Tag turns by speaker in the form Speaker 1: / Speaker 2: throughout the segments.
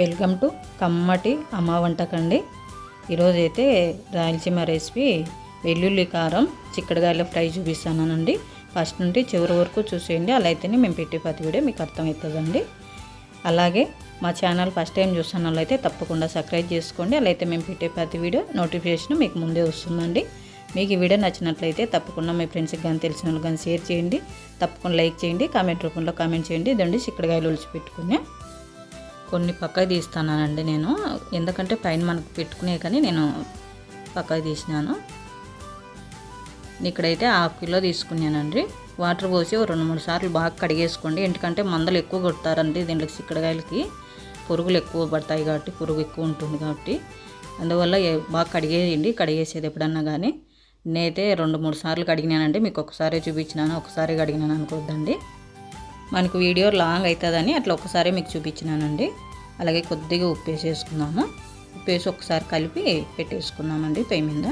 Speaker 1: Welcome to కమ్మటి అమ్మ వంటకండి. ఈరోజు అయితే రాయలసీమ రెసిపీ వెల్లుల్లి కారం చిక్కడగాయల ఫ్రై చూపిస్తానండి ఫస్ట్ నుండి చివరి వరకు చూసేయండి. అలా అయితేనే మేము పెట్టే ప్రతి వీడియో మీకు అర్థమవుతుందండి. అలాగే మా ఛానల్ ఫస్ట్ టైం చూస్తున్న వాళ్ళైతే తప్పకుండా సబ్స్క్రైబ్ చేసుకోండి. అలా అయితే మేము పెట్టే ప్రతి వీడియో నోటిఫికేషన్ మీకు ముందే వస్తుందండి. మీకు ఈ వీడియో నచ్చినట్లయితే తప్పకుండా మీ ఫ్రెండ్స్కి కానీ తెలిసిన వాళ్ళు కానీ షేర్ చేయండి. తప్పకుండా లైక్ చేయండి. కామెంట్ రూపంలో కామెంట్ చేయండి. ఇదండి చిక్కడగాయలు ఒలిచి పెట్టుకునే కొన్ని పక్కకు తీస్తానండి నేను. ఎందుకంటే పైన మనకు పెట్టుకునే కానీ నేను పక్కకు తీసినాను. ఇక్కడైతే హాఫ్ కిలో తీసుకున్నానండి. వాటర్ పోసి రెండు మూడు సార్లు బాగా కడిగేసుకోండి. ఎందుకంటే మందలు ఎక్కువ కొడతారండి దీంట్లో చిక్కడకాయలకి. పురుగులు ఎక్కువ పడతాయి కాబట్టి పురుగు ఎక్కువ ఉంటుంది కాబట్టి. అందువల్ల బాగా కడిగేయండి. కడిగేసేది ఎప్పుడన్నా కానీ. నేనైతే రెండు మూడు సార్లు కడిగినానండి. మీకు ఒకసారి చూపించినాను. ఒకసారి కడిగినాను అనుకోద్దండి. మనకు వీడియో లాంగ్ అవుతుందని అట్లా ఒకసారి మీకు చూపించినానండి. అలాగే కొద్దిగా ఉప్పు వేసేసుకున్నాము ఉప్పు వేసి ఒకసారి కలిపి పెట్టేసుకున్నామండి పై మీద.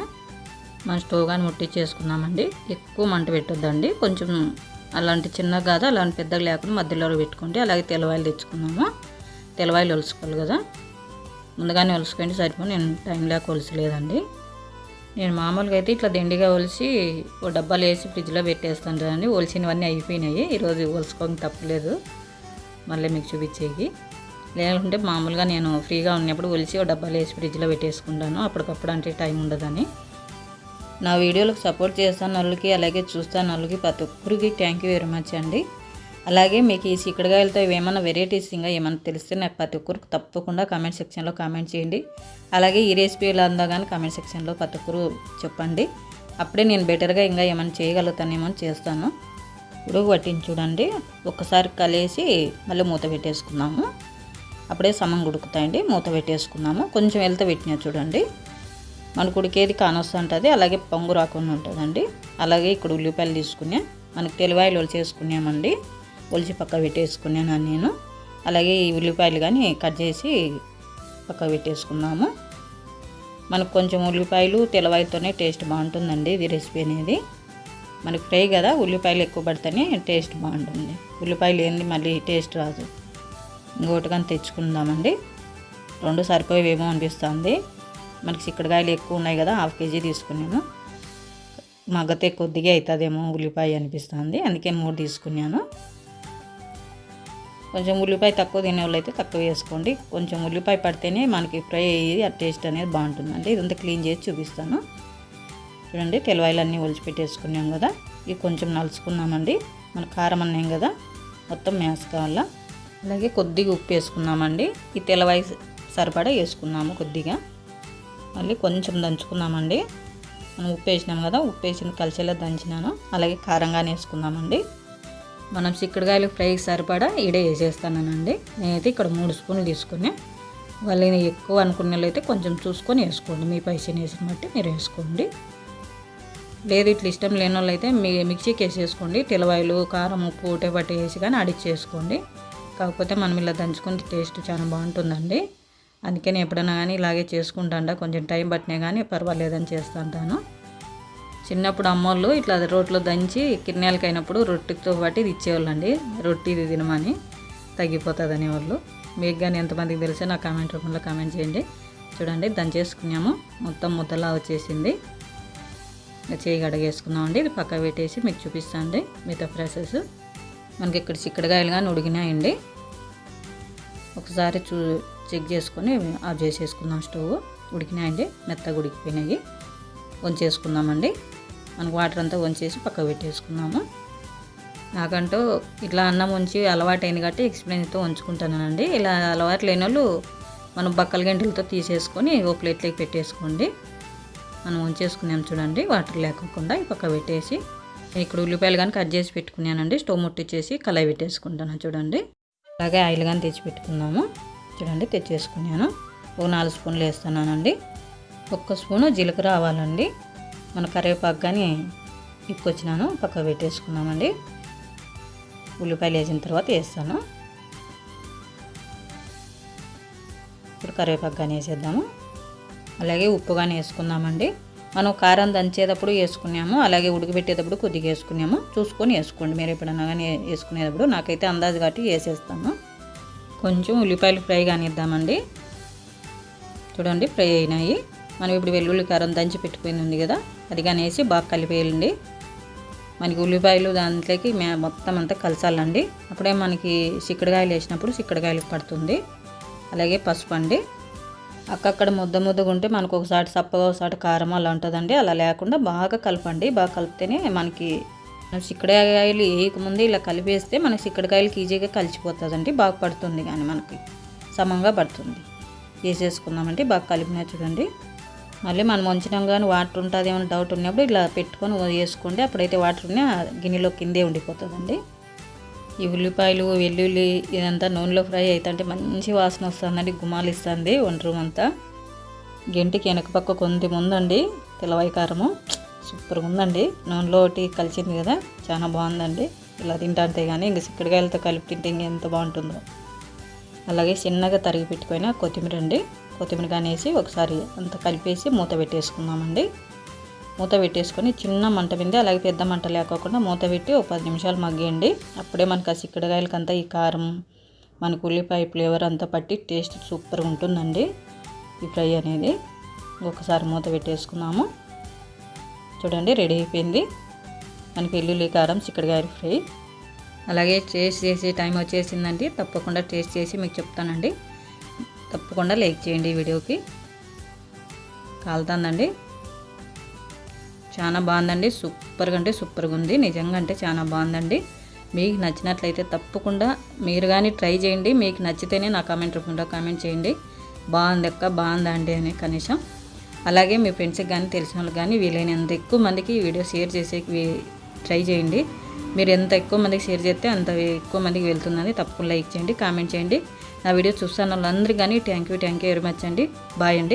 Speaker 1: మన స్టవ్ కానీ ముట్టించేసుకున్నామండి ఎక్కువ మంట పెట్టొద్దండి. కొంచెం అలాంటి చిన్నగా కాదు అలాంటి పెద్దగా లేకుండా మధ్యలో పెట్టుకోండి. అలాగే తెలవాయలు తెచ్చుకున్నాము. తెలవాయిలు ఒలుసుకోవాలి కదా. ముందుగానే ఒలుసుకోండి సరిపోయి నేను టైం లేక ఒలసలేదండి. నేను మామూలుగా అయితే ఇట్లా దిండిగా ఒలిసి ఓ డబ్బాలు వేసి ఫ్రిడ్జ్లో పెట్టేస్తాను కదండి. ఒలిసినవన్నీ అయిపోయినాయి. ఈరోజు ఒలుసుకోవడం తప్పలేదు. మళ్ళీ మీకు చూపించేవి లేకుంటే మామూలుగా నేను ఫ్రీగా ఉన్నప్పుడు ఒలిచి ఒక డబ్బాలు వేసి ఫ్రిడ్జ్లో పెట్టేసుకుంటాను. అప్పటికప్పుడు అంటే టైం ఉండదని. నా వీడియోలకు సపోర్ట్ చేస్తాను వాళ్ళకి అలాగే చూస్తాను వాళ్ళకి ప్రతి ఒక్కరికి థ్యాంక్ యూ వెరీ మచ్ అండి. అలాగే మీకు ఈ చిక్కడకాయలతో ఏమైనా వెరైటీస్ ఇంకా ఏమైనా తెలిస్తే నాకు ప్రతి ఒక్కరికి తప్పకుండా కామెంట్ సెక్షన్లో కామెంట్ చేయండి. అలాగే ఈ రెసిపీ ఎలా ఉందో కానీ కామెంట్ సెక్షన్లో ప్రతి ఒక్కరు చెప్పండి. అప్పుడే నేను బెటర్గా ఇంకా ఏమైనా చేయగలుగుతానేమో చేస్తాను. ఇప్పుడు పట్టించి చూడండి. ఒక్కసారి కలిసి మళ్ళీ మూత పెట్టేసుకుందాము. అప్పుడే సమంగా ఉడుకుతాయండి. మూత పెట్టేసుకున్నాము. కొంచెం వెళ్తే పెట్టినా చూడండి. మనకు ఉడికేది కానొస్తుంటుంది అలాగే పొంగు రాకుండా ఉంటుందండి. అలాగే ఇక్కడ ఉల్లిపాయలు తీసుకునే మనకు తెలివాయిలు ఒలిచేసుకున్నామండి ఒలిచి పక్క పెట్టేసుకున్నాను నేను. అలాగే ఈ ఉల్లిపాయలు కానీ కట్ చేసి పక్క పెట్టేసుకున్నాము. మనకు కొంచెం ఉల్లిపాయలు తెలవాయితోనే టేస్ట్ బాగుంటుందండి ఇది రెసిపీ అనేది. మనకి ఫ్రై కదా ఉల్లిపాయలు ఎక్కువ పడితేనే టేస్ట్ బాగుంటుంది. ఉల్లిపాయలు ఏంది మళ్ళీ టేస్ట్ రాదు. ఇంకోటికని తెచ్చుకుందామండి. రెండు సరిపోయేవేమో అనిపిస్తుంది. మనకి చిక్కడకాయలు ఎక్కువ ఉన్నాయి కదా హాఫ్ కేజీ తీసుకున్నాను. మగ్గతే కొద్దిగా అవుతుందేమో ఉల్లిపాయ అనిపిస్తుంది. అందుకే మూడు తీసుకున్నాను. కొంచెం ఉల్లిపాయ తక్కువ తినే వాళ్ళు అయితే తక్కువ వేసుకోండి. కొంచెం ఉల్లిపాయ పడితేనే మనకి ఫ్రై అయ్యేది ఆ టేస్ట్ అనేది బాగుంటుందండి. ఇదంతా క్లీన్ చేసి చూపిస్తాను. చూడండి తెల్లవాయలు ఒలిచిపెట్టేసుకున్నాం పెట్టేసుకున్నాం కదా. ఇవి కొంచెం నలుచుకున్నామండి. మన కారం అన్నాం కదా మొత్తం మేస కావాలా అలాగే కొద్దిగా ఉప్పు వేసుకున్నామండి ఈ తెల్లవాయి సరిపడా వేసుకున్నాము కొద్దిగా. మళ్ళీ కొంచెం దంచుకున్నామండి మనం ఉప్పు వేసినాం కదా ఉప్పు వేసిన కలిసేలా దంచినాను. అలాగే కారంగానే వేసుకున్నామండి మనం చిక్కుడుకాయలు ఫ్రైకి సరిపడా ఈడే వేసేస్తానండి నేనైతే ఇక్కడ మూడు స్పూన్లు తీసుకుని వాళ్ళని ఎక్కువ అనుకునే అయితే కొంచెం చూసుకొని వేసుకోండి. మీ పైసని వేసిన బట్టి మీరు వేసుకోండి. లేదు ఇట్లా ఇష్టం లేని వాళ్ళు అయితే మీ మిక్సీకి వేసేసుకోండి. తెలవాయిలు కారం ఉప్పు ఒకటే వేసి కానీ ఆడిచ్చేసుకోండి. కాకపోతే మనం ఇలా దంచుకుంటే టేస్ట్ చాలా బాగుంటుందండి. అందుకే నేను ఎప్పుడైనా కానీ ఇలాగే చేసుకుంటాను కొంచెం టైం పట్టినా కానీ పర్వాలేదని చేస్తుంటాను. చిన్నప్పుడు అమ్మోళ్ళు ఇట్లా రోట్లో దంచి కిన్నెలకి అయినప్పుడు రొట్టెతో పాటు ఇది ఇచ్చేవాళ్ళండి. రొట్టి ఇది తినమని తగ్గిపోతుంది అనేవాళ్ళు మీకు కానీ ఎంతమందికి తెలిసే నా కామెంట్ రూపంలో కామెంట్ చేయండి. చూడండి దంచేసుకున్నాము. మొత్తం ముద్దలా వచ్చేసింది. ఇంకా చేయి గడగేసుకుందామండి ఇది పక్క పెట్టేసి మీకు చూపిస్తాండి. మిగతా ప్రాసెస్. మనకి ఇక్కడ చిక్కడకాయలు కానీ ఉడికినాయండి. ఒకసారి చూ చెక్ చేసుకొని ఆఫ్ చేసేసుకుందాం స్టవ్. ఉడికినాయండి మెత్తగా ఉడికిపోయినాయి. వంచేసుకుందామండి. మనకు వాటర్ అంతా వంచేసి పక్క పెట్టేసుకుందాము. నాకంటూ ఇట్లా అన్నం ఉంచి అలవాటైంది కాబట్టి ఎక్స్పీరియన్స్తో ఉంచుకుంటానండి. ఇలా అలవాటు లేని వాళ్ళు మనం బక్కల గంటలతో తీసేసుకొని ఓ ప్లేట్లోకి పెట్టేసుకోండి. మనం ఉంచేసుకున్నాం చూడండి వాటర్ లేకుండా ఈ పక్క పెట్టేసి ఇక్కడ ఉల్లిపాయలు కానీ కట్ చేసి పెట్టుకున్నానండి. స్టవ్ ముట్టించేసి కళాయి పెట్టేసుకుంటాను. చూడండి. అలాగే ఆయిల్ కానీ తెచ్చి పెట్టుకుందాము చూడండి తెచ్చేసుకున్నాను. ఒక నాలుగు స్పూన్లు వేస్తున్నానండి. ఒక్క స్పూను జీలకర్ర ఆవాలండి. మన కరివేపాకు కానీ ఇప్పుకొచ్చినాను. పక్క పెట్టేసుకున్నామండి. ఉల్లిపాయలు వేసిన తర్వాత వేస్తాను. ఇప్పుడు కరివేపాకు కానీ వేసేద్దాము. అలాగే ఉప్పు కానీ వేసుకుందామండి. మనం కారం దంచేటప్పుడు వేసుకున్నాము అలాగే ఉడకబెట్టేటప్పుడు కొద్దిగా వేసుకున్నాము. చూసుకొని వేసుకోండి. మీరు ఎప్పుడన్నా కానీ వేసుకునేటప్పుడు నాకైతే అందాజు కాబట్టి వేసేస్తాను. కొంచెం ఉల్లిపాయలు ఫ్రై కానిద్దామండి. చూడండి ఫ్రై అయినాయి. మనం ఇప్పుడు వెల్లుల్లి కారం దంచి పెట్టుకుని ఉంది కదా అది కానేసి బాగా కలిపేయాలండి. మనకి ఉల్లిపాయలు దాంట్లోకి మే మొత్తం అంతా కలసాలండి. అప్పుడే మనకి చిక్కడకాయలు వేసినప్పుడు చిక్కడకాయలకు పడుతుంది. అలాగే పసుపు అండి. అక్కక్కడ ముద్ద ముద్దగా ఉంటే మనకు ఒకసారి సప్పగా ఒకసారి కారం అలా ఉంటుందండి. అలా లేకుండా బాగా కలపండి. బాగా కలిపితేనే మనకి చిక్కడకాయలు వేయకముందే ఇలా కలిపేస్తే మనకి చిక్కడకాయలకి ఈజీగా కలిసిపోతుందండి. బాగా పడుతుంది కానీ మనకి సమంగా పడుతుంది. వేసేసుకుందామండి. బాగా కలిపినా చూడండి. మళ్ళీ మనం వంచడం కానీ వాటర్ ఉంటుంది ఏమైనా డౌట్ ఉన్నప్పుడు ఇలా పెట్టుకొని వేసుకోండి. అప్పుడైతే వాటర్ ఉన్నా గిన్నెలో కిందే ఉండిపోతుందండి. ఈ ఉల్లిపాయలు వెల్లుల్లి ఇదంతా నూనెలో ఫ్రై అవుతుంటే మంచి వాసన వస్తుందండి గుమాలు ఇస్తుంది వంట రూమ్ అంతా. గెంటికి వెనక పక్క కొంత ఉందండి కారము. సూపర్గా ఉందండి. నూనెలో ఒకటి కలిసింది కదా చాలా బాగుందండి. ఇలా తింటే కానీ ఇంక సిక్కడికాయలతో కలిపి తింటే ఇంకెంత బాగుంటుందో. అలాగే చిన్నగా తరిగి పెట్టుకొని కొత్తిమీర అండి కొత్తిమీర కానేసి ఒకసారి అంత కలిపేసి మూత పెట్టేసుకుందామండి. మూత పెట్టేసుకొని చిన్న మంట మీద అలాగే పెద్ద మంట లేకోకుండా మూత పెట్టి ఒక పది నిమిషాలు మగ్గేయండి. అప్పుడే మనకు ఆ చిక్కడకాయలకంతా ఈ కారం మనకు ఉల్లిపాయ ఫ్లేవర్ అంతా పట్టి టేస్ట్ సూపర్గా ఉంటుందండి ఈ ఫ్రై అనేది. ఒకసారి మూత పెట్టేసుకున్నాము చూడండి రెడీ అయిపోయింది. మనకి వెల్లుల్లి కారం చిక్కడకాయ ఫ్రై. అలాగే టేస్ట్ చేసే టైం వచ్చేసిందండి. తప్పకుండా టేస్ట్ చేసి మీకు చెప్తానండి. తప్పకుండా లైక్ చేయండి ఈ వీడియోకి. కాలుతుందండి. చాలా బాగుందండి. సూపర్గా అంటే సూపర్గా ఉంది. నిజంగా అంటే చాలా బాగుందండి. మీకు నచ్చినట్లయితే తప్పకుండా మీరు కానీ ట్రై చేయండి. మీకు నచ్చితేనే నా కామెంట్ రూపంలో కామెంట్ చేయండి. బాగుంది అక్క బాగుందా అండి అని కనీసం. అలాగే మీ ఫ్రెండ్స్కి కానీ తెలిసిన వాళ్ళకి కానీ వీలైనంత ఎక్కువ మందికి ఈ వీడియో షేర్ చేసే ట్రై చేయండి. మీరు ఎంత ఎక్కువ మందికి షేర్ చేస్తే అంత ఎక్కువ మందికి వెళ్తుందని తప్పకుండా లైక్ చేయండి కామెంట్ చేయండి. నా వీడియో చూస్తున్న వాళ్ళందరికీ కానీ thank you thank you very much అండి. బాయ్ అండి.